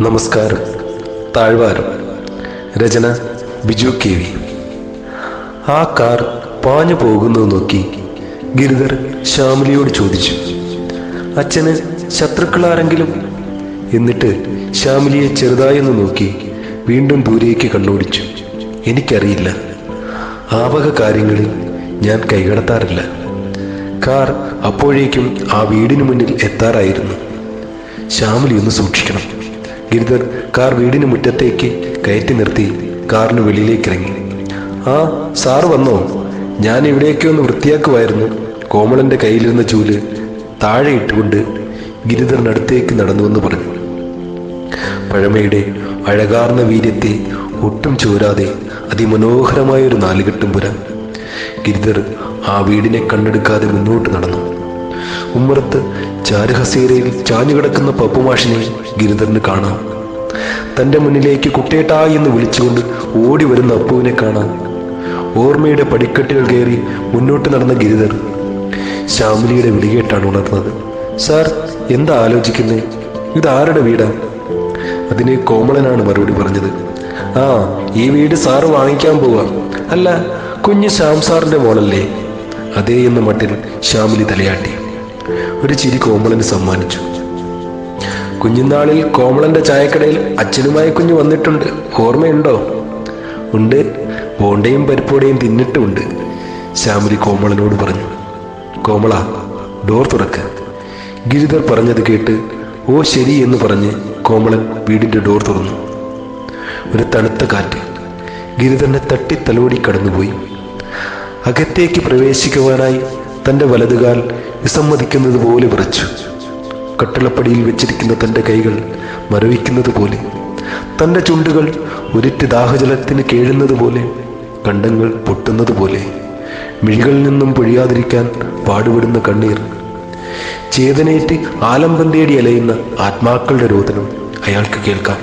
നമസ്കാരം. താഴ്വാരം. രചന Biju K V. ആ കാർ പാഞ്ഞു പോകുന്നത് നോക്കി ഗിരിധർ ശ്യാമിലിയോട് ചോദിച്ചു അച്ഛന് ശത്രുക്കളാരെങ്കിലും? എന്നിട്ട് ശ്യാമിലിയെ ചെറുതായി ഒന്ന് നോക്കി വീണ്ടും ദൂരേക്ക് കണ്ണോടിച്ചു എനിക്കറിയില്ല. ആവക കാര്യങ്ങളിൽ ഞാൻ കൈകടത്താറില്ല. കാർ അപ്പോഴേക്കും ആ വീടിനു മുന്നിൽ എത്താറായിരുന്നു. ശ്യാമിലി ഒന്ന് സൂക്ഷിക്കണം. ഗിരിധർ കാർ വീടിന് മുറ്റത്തേക്ക് കയറ്റി നിർത്തി കാറിന് വെളിയിലേക്ക് ഇറങ്ങി ആ സാറ് വന്നോ? ഞാൻ ഇവിടെയൊക്കെ ഒന്ന് വൃത്തിയാക്കുമായിരുന്നു കോമളന്റെ കയ്യിലിരുന്ന ചൂൽ താഴെ ഇട്ടുകൊണ്ട് ഗിരിധറിനടുത്തേക്ക് നടന്നുവെന്ന് പറഞ്ഞു. പഴമയുടെ അഴകാർന്ന വീര്യത്തെ ഒട്ടും ചോരാതെ അതിമനോഹരമായ ഒരു നാലുകെട്ടും പുര. ഗിരിധർ ആ വീടിനെ കണ്ണെടുക്കാതെ മുന്നോട്ട് നടന്നു. ഉമ്മറത്ത് ചാരുഹസീരയിൽ ചാഞ്ഞുകിടക്കുന്ന പപ്പുമാഷിനെ ഗിരിധറിന് കാണാം. തന്റെ മുന്നിലേക്ക് കുട്ടേട്ടാ എന്ന് വിളിച്ചുകൊണ്ട് ഓടി വരുന്ന അപ്പുവിനെ കാണാം. ഓർമ്മയുടെ പടിക്കെട്ടുകൾ കയറി മുന്നോട്ട് നടന്ന ഗിരിധർ ശ്യാമിലിയുടെ വിളികേട്ടാണ് ഉണർന്നത്. സാർ എന്താ ആലോചിക്കുന്നേ? ഇതാരുടെ വീടാ? അതിന് കോമളനാണ് മറുപടി പറഞ്ഞത്. ആ ഈ വീട് സാറ് വാങ്ങിക്കാൻ പോവാ. അല്ല കുഞ്ഞ് ശ്യാം സാറിന്റെ മോളല്ലേ? അതേ എന്ന മട്ടിൽ ശ്യാമിലി തലയാട്ടി. ഒരു ചിരി കോമളന് സമ്മാനിച്ചു. കുഞ്ഞുനാളിൽ കോമളന്റെ ചായക്കടയിൽ അച്ഛനുമായി കുഞ്ഞു വന്നിട്ടുണ്ട്. ഓർമ്മയുണ്ടോ? ഉണ്ട്. ബോണ്ടയും പരിപ്പോടെയും തിന്നിട്ടുമുണ്ട് ശ്യാമിലി കോമളനോട് പറഞ്ഞു. കോമള ഡോർ തുറക്ക്. ഗിരിധർ പറഞ്ഞത് കേട്ട് ഓ ശരി എന്ന് പറഞ്ഞ് കോമളൻ വീടിന്റെ ഡോർ തുറന്നു. ഒരു തണുത്ത കാറ്റ്. ഗിരിധരനെ തട്ടി തലോടി കടന്നുപോയി. അകത്തേക്ക് പ്രവേശിക്കുവാനായി തന്റെ വലതുകാൽ വിസമ്മതിക്കുന്നത് പോലെ വിറച്ചു. കട്ടിളപ്പടിയിൽ വെച്ചിരിക്കുന്ന തന്റെ കൈകൾ മരവിക്കുന്നത് പോലെ തന്റെ ചുണ്ടുകൾ ഒരിറ്റ് ദാഹജലത്തിന് കേഴുന്നത് പോലെ കണ്ടങ്ങൾ പൊട്ടുന്നത് പോലെ മിഴികളിൽ നിന്നും പൊഴിയാതിരിക്കാൻ പാടുപെടുന്ന കണ്ണീർ ചേതനേറ്റ് ആലംബം തേടി അലയുന്ന ആത്മാക്കളുടെ രോദനം അയാൾക്ക് കേൾക്കാം.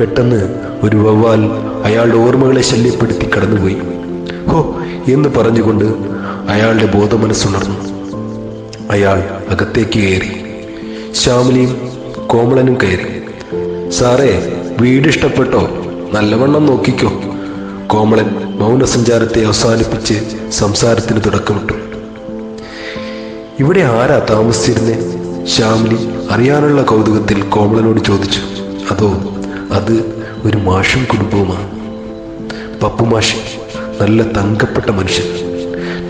പെട്ടെന്ന് ഒരു വവ്വാൽ അയാളുടെ ഓർമ്മകളെ ശല്യപ്പെടുത്തി കടന്നുപോയി. ഹോ എന്ന് പറഞ്ഞുകൊണ്ട് അയാളുടെ ബോധമനസ്സുണർന്നു. അയാൾ അകത്തേക്ക് കയറി. ശ്യാമിലിയും കോമളനും കയറി. സാറേ വീട് ഇഷ്ടപ്പെട്ടോ? നല്ലവണ്ണം നോക്കിക്കോ. കോമളൻ മൗനസഞ്ചാരത്തെ അവസാനിപ്പിച്ച് സംസാരത്തിന് തുടക്കമിട്ടു. ഇവിടെ ആരാ താമസിച്ചിരുന്നേ? ശ്യാമിലി അറിയാനുള്ള കൗതുകത്തിൽ കോമളനോട് ചോദിച്ചു. അതോ അത് ഒരു മാഷും കുടുംബവുമാണ് പപ്പുമാഷി നല്ല തങ്കപ്പെട്ട മനുഷ്യൻ.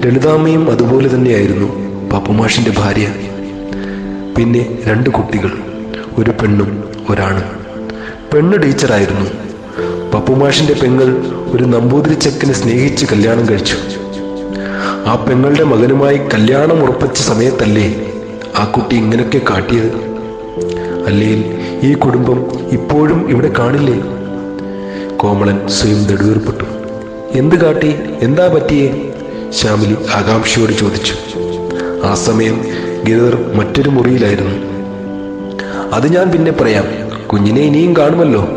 ലളിതാമ്മയും അതുപോലെ തന്നെയായിരുന്നു പാപ്പുമാഷിന്റെ ഭാര്യ. പിന്നെ രണ്ട് കുട്ടികൾ ഒരു പെണ്ണും ഒരാണും. പെണ്ണ് ടീച്ചറായിരുന്നു. പപ്പുമാഷിന്റെ പെങ്ങൾ ഒരു നമ്പൂതിരി ചെക്കനെ സ്നേഹിച്ച് കല്യാണം കഴിച്ചു. ആ പെങ്ങളുടെ മകനുമായി കല്യാണം ഉറപ്പിച്ച സമയത്തല്ലേ ആ കുട്ടി ഇങ്ങനെയൊക്കെ കാട്ടിയത്? അല്ലെങ്കിൽ ഈ കുടുംബം ഇപ്പോഴും ഇവിടെ കാണില്ലേ? കോമളൻ സ്വയം നെടുവേർപ്പെട്ടു. എന്ത് കാട്ടി? എന്താ പറ്റിയേ? ശ്യാമിലി ആകാംക്ഷയോട് ചോദിച്ചു. ആ സമയം ഗിരിധർ മറ്റൊരു മുറിയിലായിരുന്നു. അത് ഞാൻ പിന്നെ പറയാം. കുഞ്ഞിനെ ഇനിയും കാണുമല്ലോ.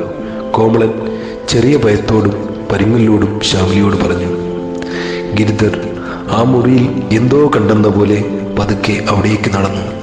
കോമളൻ ചെറിയ ഭയത്തോടും പരിങ്ങലോടും ശ്യാമിലിയോട് പറഞ്ഞു. ഗിരിധർ ആ മുറിയിൽ എന്തോ കണ്ടെന്ന പോലെ പതുക്കെ അവിടേക്ക് നടന്നു.